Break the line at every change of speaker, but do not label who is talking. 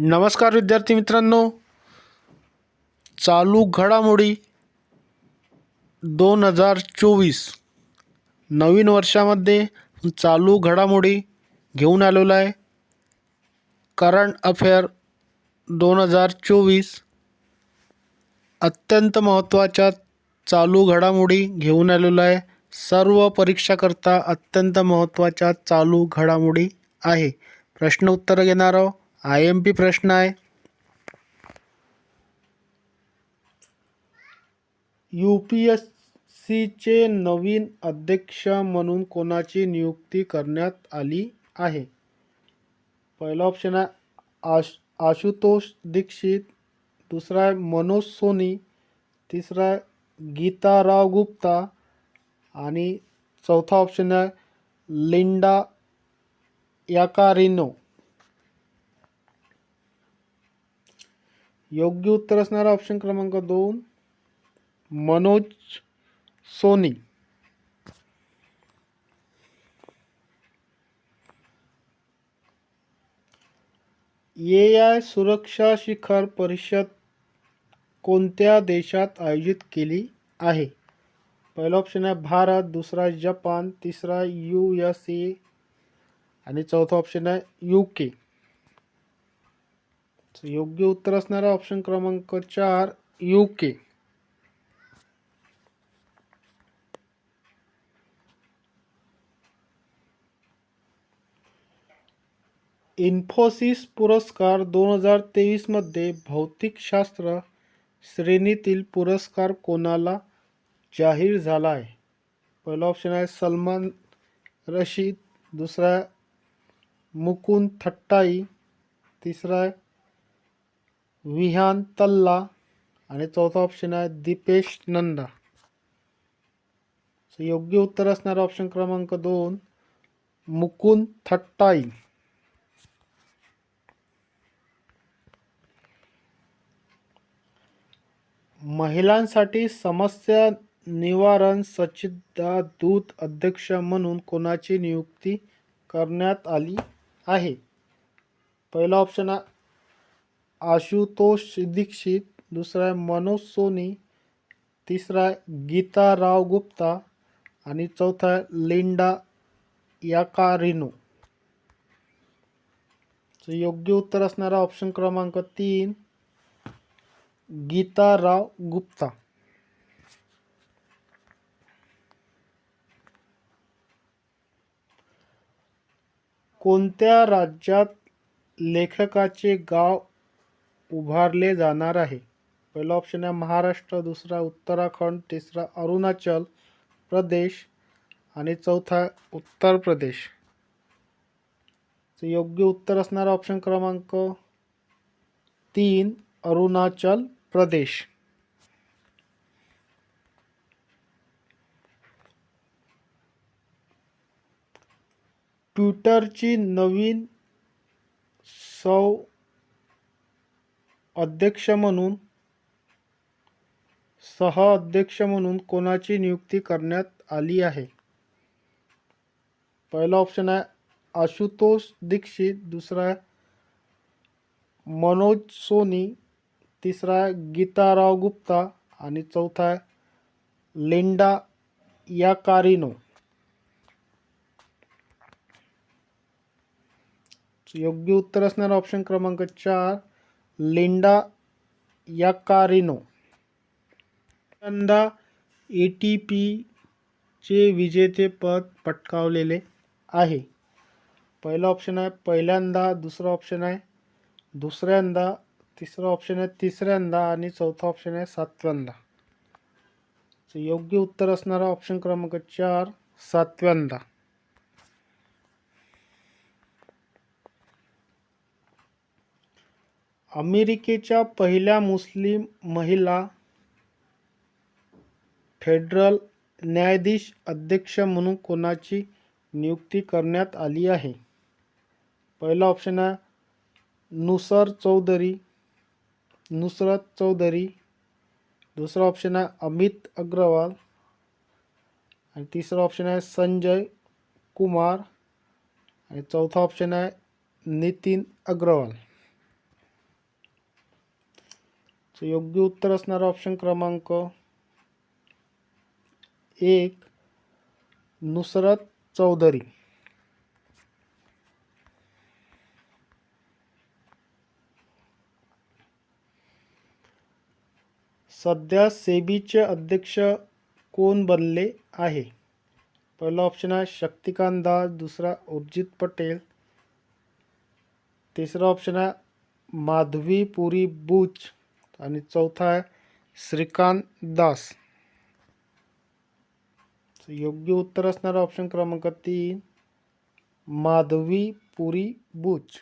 नमस्कार विद्यार्थी मित्रांनो. चालू घडामोडी दोन हजार चोवीस. नवीन वर्षामध्ये चालू घडामोडी घेऊन आलेलो आहे. करंट अफेअर दोन हजार चोवीस. अत्यंत महत्त्वाच्या चालू घडामोडी घेऊन आलेलो आहे. सर्व परीक्षाकरता अत्यंत महत्त्वाच्या चालू घडामोडी आहे. प्रश्न उत्तरं घेणार आहोत. आय एम पी प्रश्न आहे. यू पी एस सीचे नवीन अध्यक्ष म्हणून कोणाची नियुक्ती करण्यात आली आहे? पहिला ऑप्शन आहे आश आशुतोष दीक्षित दुसरा आहे मनोज सोनी तिसरा आहे गीताराव गुप्ता आणि चौथा ऑप्शन आहे लिंडा याकारिनो. योग्य उत्तर असणारा ऑप्शन क्रमांक दोन मनोज सोनी. ए आय सुरक्षा शिखर परिषद कोणत्या देशात आयोजित केली आहे? पहिला ऑप्शन आहे भारत दुसरा जपान तिसरा यू एस ए आणि चौथा ऑप्शन आहे यू के. योग्य उत्तर ऑप्शन क्रमांक चार यू के इन्फोसिस पुरस्कार दोन हज़ार तेवीसमध्ये भौतिकशास्त्र श्रेणीतील पुरस्कार कोणाला जाहीर आहे? पहिला ऑप्शन आहे सलमान रशीद, दुसरा मुकुंद थट्टाई, तिसरा आहे विहान तल्ला आणि चौथा ऑप्शन आहे दीपेश नंदा. सो योग्य उत्तर असणारा ऑप्शन क्रमांक दोन मुकुंद थट्टाई. महिलांसाठी समस्या निवारण सचिदा दूत अध्यक्ष म्हणून कोणाची नियुक्ती करण्यात आली आहे? पहिला ऑप्शन आहे आशुतोष दीक्षित दुसरा आहे मनोज सोनी तिसरा आहे गीता राव गुप्ता आणि चौथा आहे लिंडा याकारिनो. योग्य उत्तर असणारा ऑप्शन क्रमांक तीन गीता राव गुप्ता. कोणत्या राज्यात लेखकाचे गाव उभारले जाणार आहे. पहिला ऑप्शन आहे महाराष्ट्र दुसरा उत्तराखंड तिसरा अरुणाचल प्रदेश आणि चौथा उत्तर प्रदेश. योग्य उत्तर असणारा ऑप्शन क्रमांक तीन अरुणाचल प्रदेश. ट्विटरची नवीन सौ अध्यक्ष म्हणून सह अध्यक्ष म्हणून कोणाची नियुक्ती करण्यात आली आहे? पहिला ऑप्शन आहे आशुतोष दीक्षित दुसरा आहे मनोज सोनी तिसरा आहे गीताराव गुप्ता आणि चौथा आहे या याकारिनो. योग्य उत्तर असणारा ऑप्शन क्रमांक चार लिंडा याकारिनो. यंदा ए टी पीचे विजेतेपद पटकावलेले आहे. पहिला ऑप्शन आहे पहिल्यांदा दुसरा ऑप्शन आहे दुसऱ्यांदा तिसरा ऑप्शन आहे तिसऱ्यांदा आणि चौथा ऑप्शन आहे सातव्यांदा. योग्य उत्तर असणारा ऑप्शन क्रमांक चार सातव्यांदा. अमेरिकेच्या पहिल्या मुस्लिम महिला फेडरल न्यायाधीश अध्यक्ष म्हणून कोणाची नियुक्ती करण्यात आली आहे? पहिला ऑप्शन आहे नुसर चौधरी नुसरत चौधरी. दुसरा ऑप्शन आहे अमित अग्रवाल. आणि तिसरा ऑप्शन आहे संजय कुमार. आणि चौथा ऑप्शन आहे नितीन अग्रवाल. सो योग्य उत्तर असणारा ऑप्शन क्रमांक एक नुसरत चौधरी. सध्या सेबीचे अध्यक्ष कोण बनले आहे? पहिला ऑप्शन आहे शक्तिकांत दास दुसरा उर्जित पटेल तिसरा ऑप्शन आहे माधवी पुरी बुच. आणि चौथा आहे श्रीकांत दास. योग्य उत्तर असणारा ऑप्शन क्रमांक तीन माधवी पुरी बुच